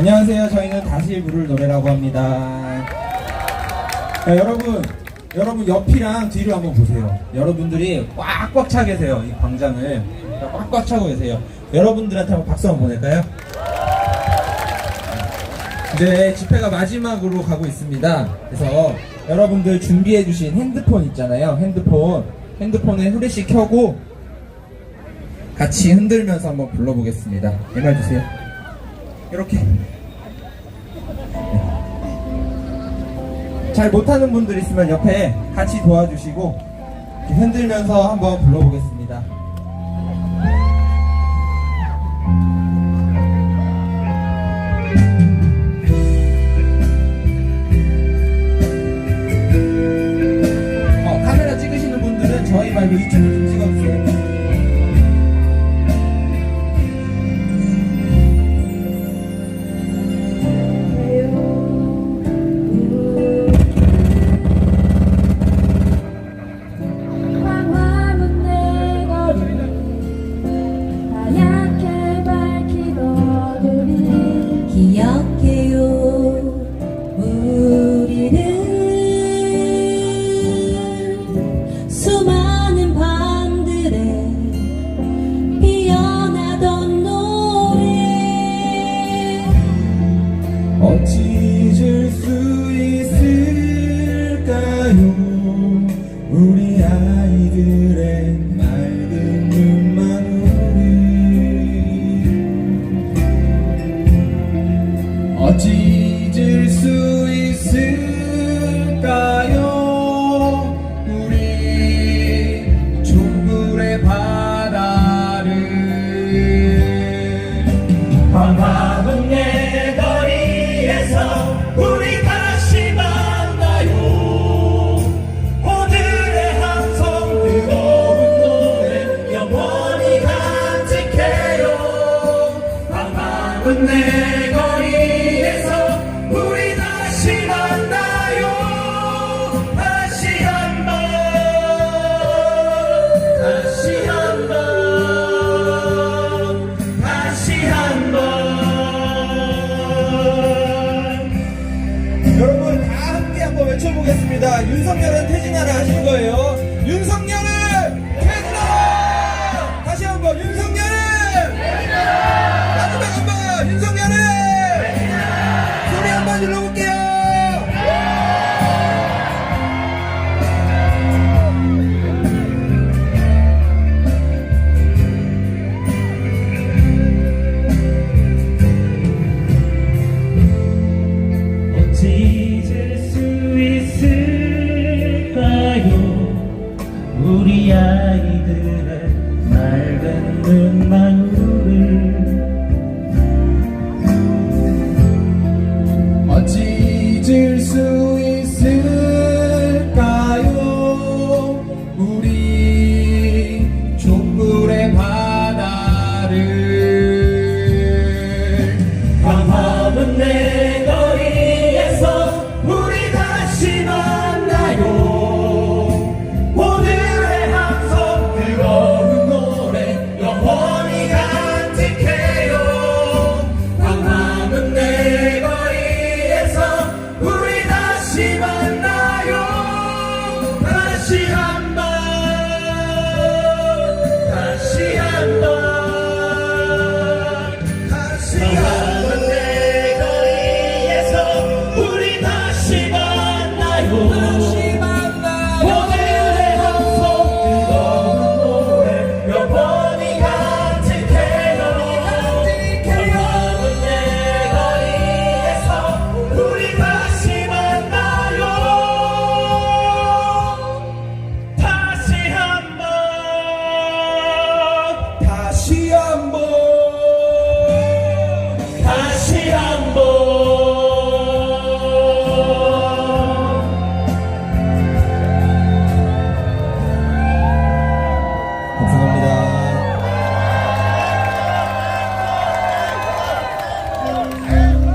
안녕하세요. 저희는 다시 부를 노래라고 합니다. 자, 여러분, 여러분 옆이랑 뒤로 한번 보세요. 여러분들이 꽉꽉 차 계세요. 이 광장을 꽉꽉 차고 계세요. 여러분들한테 한번 박수 한번 보낼까요? 이제 집회가 마지막으로 가고 있습니다. 그래서 여러분들 준비해주신 핸드폰 있잖아요. 핸드폰, 핸드폰에 후레쉬 켜고 같이 흔들면서 한번 불러보겠습니다. MR 주세요. 이렇게. 네. 잘 못하는 분들 있으면 옆에 같이 도와주시고 흔들면서 한번 불러보겠습니다. 잊을 수 여러분 다 함께 한번 외쳐보겠습니다. 윤석열은 퇴진하라 하실 거예요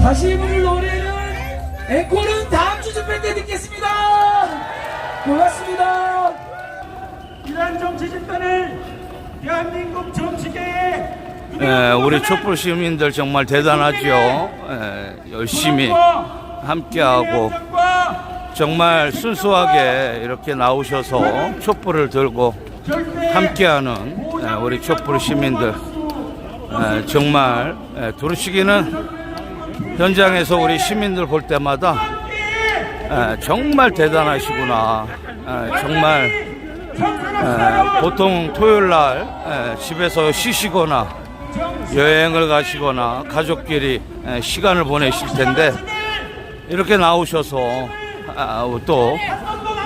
다. 다시 부를 노래는 앵콜은 다음 주 집회 때 듣겠습니다. 고맙습니다. 이러한 정치 집단을 대한민국 정치계의 예, 우리 촛불 시민들 정말 대단하죠. 예, 열심히 함께하고 정말 순수하게 이렇게 나오셔서 촛불을 들고 함께하는 예, 우리 촛불 시민들 예, 정말 예, 두루시기는 현장에서 우리 시민들 볼 때마다 예, 정말 대단하시구나. 예, 정말 예, 보통 토요일 날 예, 집에서 쉬시거나 여행을 가시거나 가족끼리 예, 시간을 보내실 텐데 이렇게 나오셔서 아, 또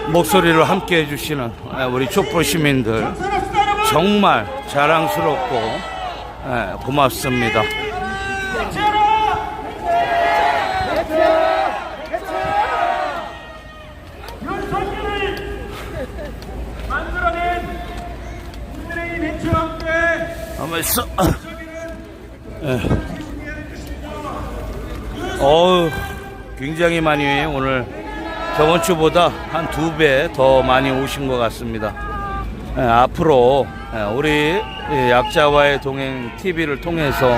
목소리를 함께 해주시는 예, 우리 촛불 시민들 정말 자랑스럽고 예, 고맙습니다. 한번 있어. 예. 어우, 굉장히 많이 오늘 저번 주보다 한 두 배 더 많이 오신 것 같습니다. 예, 앞으로 예, 우리 이 약자와의 동행 TV를 통해서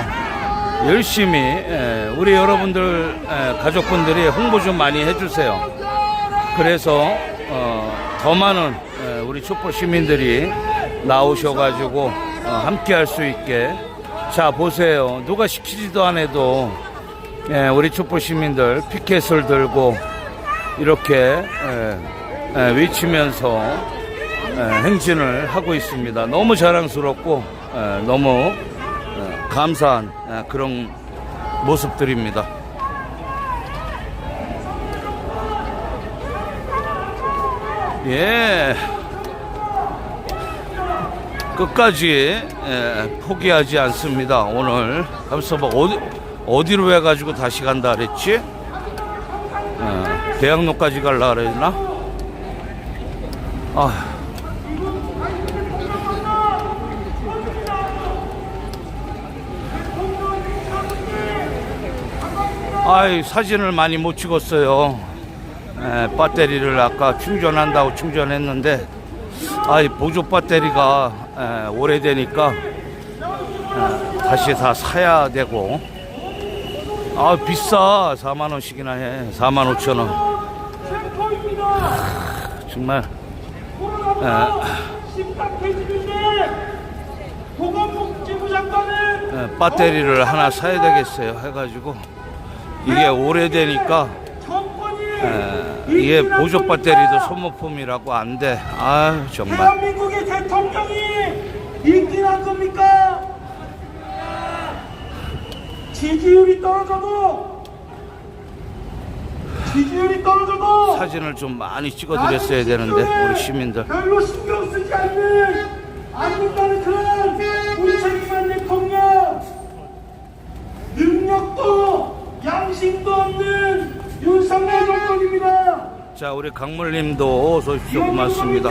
열심히 예, 우리 여러분들 예, 가족분들이 홍보 좀 많이 해주세요. 그래서 어, 더 많은 예, 우리 촛불 시민들이 나오셔가지고 어, 함께 할 수 있게 자 보세요 누가 시키지도 안 해도 예, 우리 촛불 시민들 피켓을 들고 이렇게 예, 예, 외치면서 예, 행진을 하고 있습니다 너무 자랑스럽고 예, 너무 예, 감사한 예, 그런 모습들입니다. 예. 끝까지 예, 포기하지 않습니다. 오늘 가면서 뭐 어디 어디로 해가지고 다시 간다 그랬지? 어, 대학로까지 갈라 그랬나? 아. 아이 사진을 많이 못 찍었어요. 에, 배터리를 아까 충전한다고 충전했는데 아이 보조 배터리가 에, 오래되니까 에, 다시 다 사야 되고. 아 비싸. 4만 원씩이나 해. 4만 5천 원. 하, 정말. 에, 에, 배터리를 하나 사야 되겠어요. 해가지고. 이게 오래되니까 에, 이게 보조 배터리도 소모품이라고 안 돼. 아 정말. 대한민국의 대통령이 있긴 겁니까? 지지율이 떨어져도 지지율이 떨어져도 사진을 좀 많이 찍어드렸어야 되는데 우리 시민들. 별로 신경 쓰지 않는 않는다는 그런 무책임한 대통령 능력도 양심도 없는. 자 우리 강물님도 어서 오십시오 고맙습니다.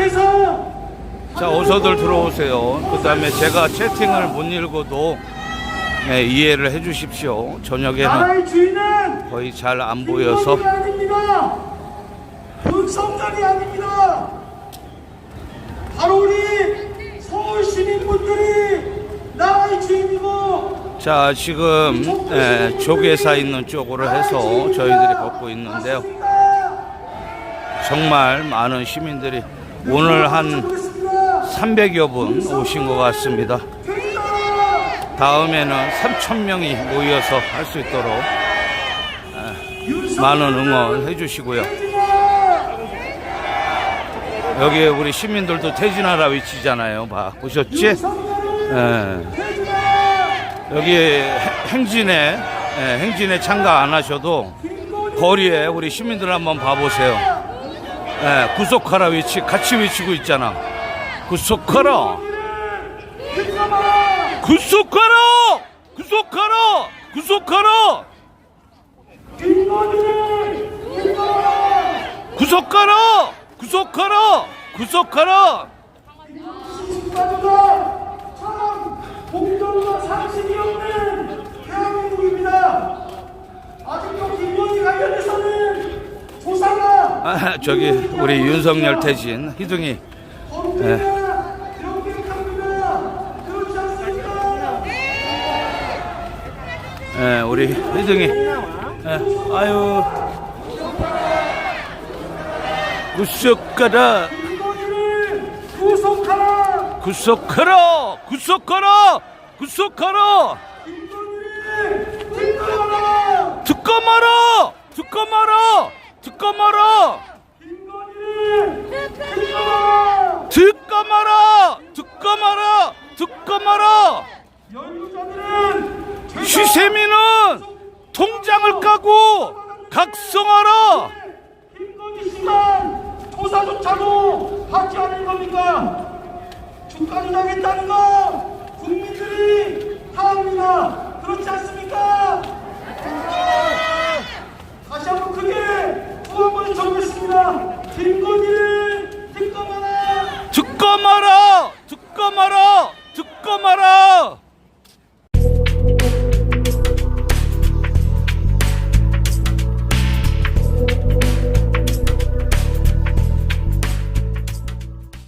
자 어서들 들어오세요. 그 다음에 제가 채팅을 못 읽어도 네, 이해를 해 주십시오. 저녁에는 나라의 주인은 거의 잘 안 보여서. 윤석열이 아닙니다. 바로 우리 서울 시민분들이 나라의 주인이고 자 지금 에, 조계사 있는 쪽으로 해서 저희들이 걷고 있는데요. 정말 많은 시민들이 오늘 한 300여 분 오신 것 같습니다. 다음에는 3천 명이 모여서 할 수 있도록 많은 응원 해 주시고요. 여기에 우리 시민들도 퇴진하라 위치잖아요. 봐 보셨지? 예. 여기 해- 행진에 예, 행진에 참가 안 하셔도 거리에 우리 시민들 한번 봐보세요. 예, 구속하라 위치 같이 외치고 있잖아. 구속하라. 구속하라! 구속하라! 구속하라! 구속하라! 구속하라! 구속하라! 공정과 상식이 없는 대한민국입니다. 아직도 김건희 관련해서는 조사가 아, 저기 우리 윤석열 퇴진 희둥이 않습니까? 예, 우리 혜정이. 예, 아유. 구속하라! 구속하라, 구속하라, 구속하라. 뒷거라! 듣고 말아, 듣고 말아, 듣고 말아, 듣고 말아,